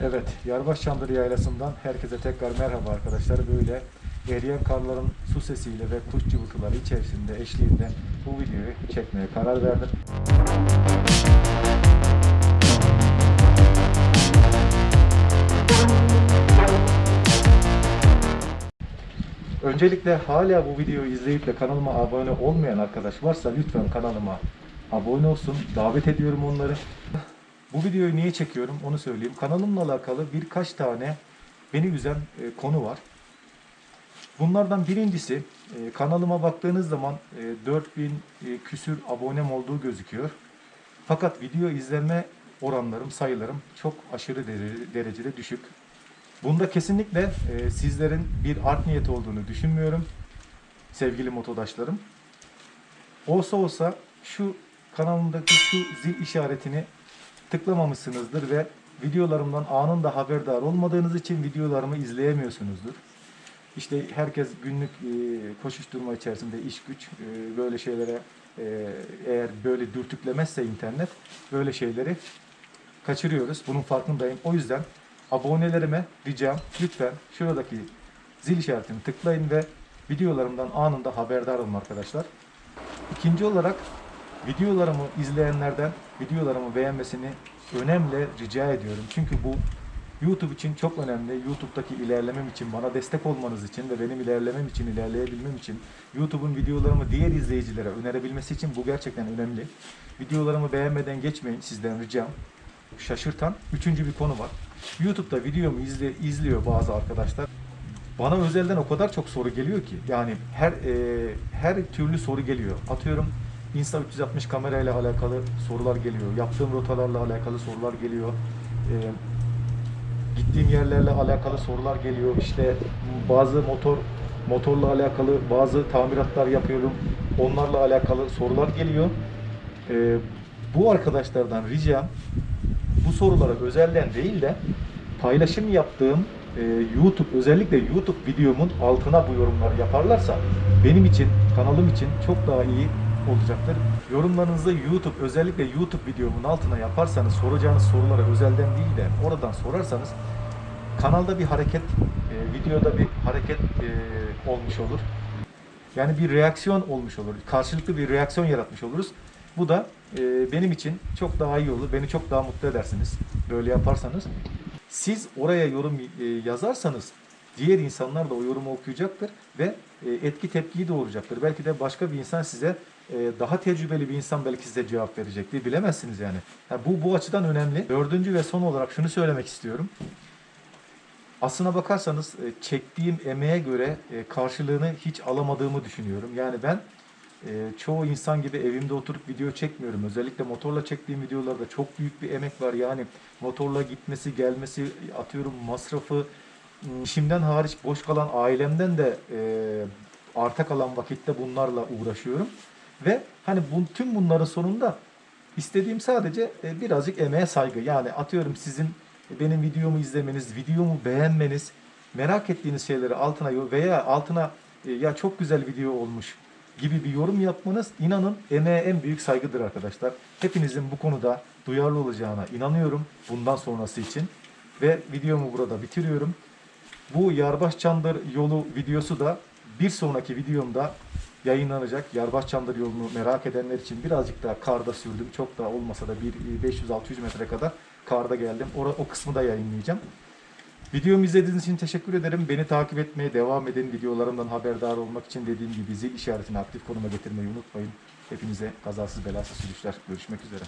Evet, Yarbaş Çandır Yaylası'ndan herkese tekrar merhaba arkadaşlar. Böyle eriyen karların su sesiyle ve kuş cıvıltıları içerisinde eşliğinde bu videoyu çekmeye karar verdim. Öncelikle hala bu videoyu izleyip de kanalıma abone olmayan arkadaş varsa lütfen kanalıma abone olsun. Davet ediyorum onları. Bu videoyu niye çekiyorum onu söyleyeyim. Kanalımla alakalı birkaç tane beni üzen e, konu var. Bunlardan birincisi e, kanalıma baktığınız zaman e, 4000 e, küsür abonem olduğu gözüküyor. Fakat video izlenme oranlarım, sayılarım çok aşırı dere- derecede düşük. Bunda kesinlikle e, sizlerin bir art niyeti olduğunu düşünmüyorum sevgili motodaşlarım. Olsa olsa şu kanalımdaki şu zil işaretini tıklamamışsınızdır ve videolarımdan anında haberdar olmadığınız için videolarımı izleyemiyorsunuzdur. İşte herkes günlük e, koşuşturma içerisinde iş güç e, böyle şeylere e, eğer böyle dürtüklemezse internet böyle şeyleri kaçırıyoruz. Bunun farkındayım. O yüzden abonelerime ricam lütfen şuradaki zil işaretini tıklayın ve videolarımdan anında haberdar olun arkadaşlar. İkinci olarak videolarımı izleyenlerden videolarımı beğenmesini önemli rica ediyorum. Çünkü bu YouTube için çok önemli. YouTube'daki ilerlemem için, bana destek olmanız için ve benim ilerlemem için, ilerleyebilmem için YouTube'un videolarımı diğer izleyicilere önerebilmesi için bu gerçekten önemli. Videolarımı beğenmeden geçmeyin sizden ricam. Şaşırtan üçüncü bir konu var. YouTube'da videomu izle, izliyor bazı arkadaşlar. Bana özelden o kadar çok soru geliyor ki yani her e, her türlü soru geliyor. Atıyorum Insta 360 kamerayla alakalı sorular geliyor. Yaptığım rotalarla alakalı sorular geliyor. E, gittiğim yerlerle alakalı sorular geliyor. İşte bazı motor motorla alakalı bazı tamiratlar yapıyorum. Onlarla alakalı sorular geliyor. E, bu arkadaşlardan ricam bu sorulara özelden değil de paylaşım yaptığım e, YouTube özellikle YouTube videomun altına bu yorumları yaparlarsa benim için kanalım için çok daha iyi olacaktır. Yorumlarınızı YouTube özellikle YouTube videomun altına yaparsanız soracağınız sorulara özelden değil de oradan sorarsanız kanalda bir hareket, e, videoda bir hareket e, olmuş olur. Yani bir reaksiyon olmuş olur. Karşılıklı bir reaksiyon yaratmış oluruz. Bu da e, benim için çok daha iyi olur. Beni çok daha mutlu edersiniz. Böyle yaparsanız. Siz oraya yorum e, yazarsanız diğer insanlar da o yorumu okuyacaktır ve e, etki tepkiyi doğuracaktır. Belki de başka bir insan size e, daha tecrübeli bir insan belki size cevap verecektir. Bilemezsiniz yani. Ha, bu bu açıdan önemli. Dördüncü ve son olarak şunu söylemek istiyorum. Aslına bakarsanız e, çektiğim emeğe göre e, karşılığını hiç alamadığımı düşünüyorum. Yani ben çoğu insan gibi evimde oturup video çekmiyorum. Özellikle motorla çektiğim videolarda çok büyük bir emek var. Yani motorla gitmesi, gelmesi, atıyorum masrafı, m, işimden hariç boş kalan ailemden de e, arta kalan vakitte bunlarla uğraşıyorum. Ve hani bu, tüm bunların sonunda istediğim sadece e, birazcık emeğe saygı. Yani atıyorum sizin benim videomu izlemeniz, videomu beğenmeniz, merak ettiğiniz şeyleri altına veya altına e, ya çok güzel video olmuş gibi bir yorum yapmanız inanın emeğe en büyük saygıdır arkadaşlar. Hepinizin bu konuda duyarlı olacağına inanıyorum bundan sonrası için. Ve videomu burada bitiriyorum. Bu Yarbaş Çandır yolu videosu da bir sonraki videomda yayınlanacak. Yarbaş Çandır yolunu merak edenler için birazcık daha karda sürdüm. Çok daha olmasa da bir 500-600 metre kadar karda geldim. O, o kısmı da yayınlayacağım. Videomu izlediğiniz için teşekkür ederim. Beni takip etmeye devam edin. Videolarımdan haberdar olmak için dediğim gibi zil işaretini aktif konuma getirmeyi unutmayın. Hepinize kazasız belasız sürüşler. Görüşmek üzere.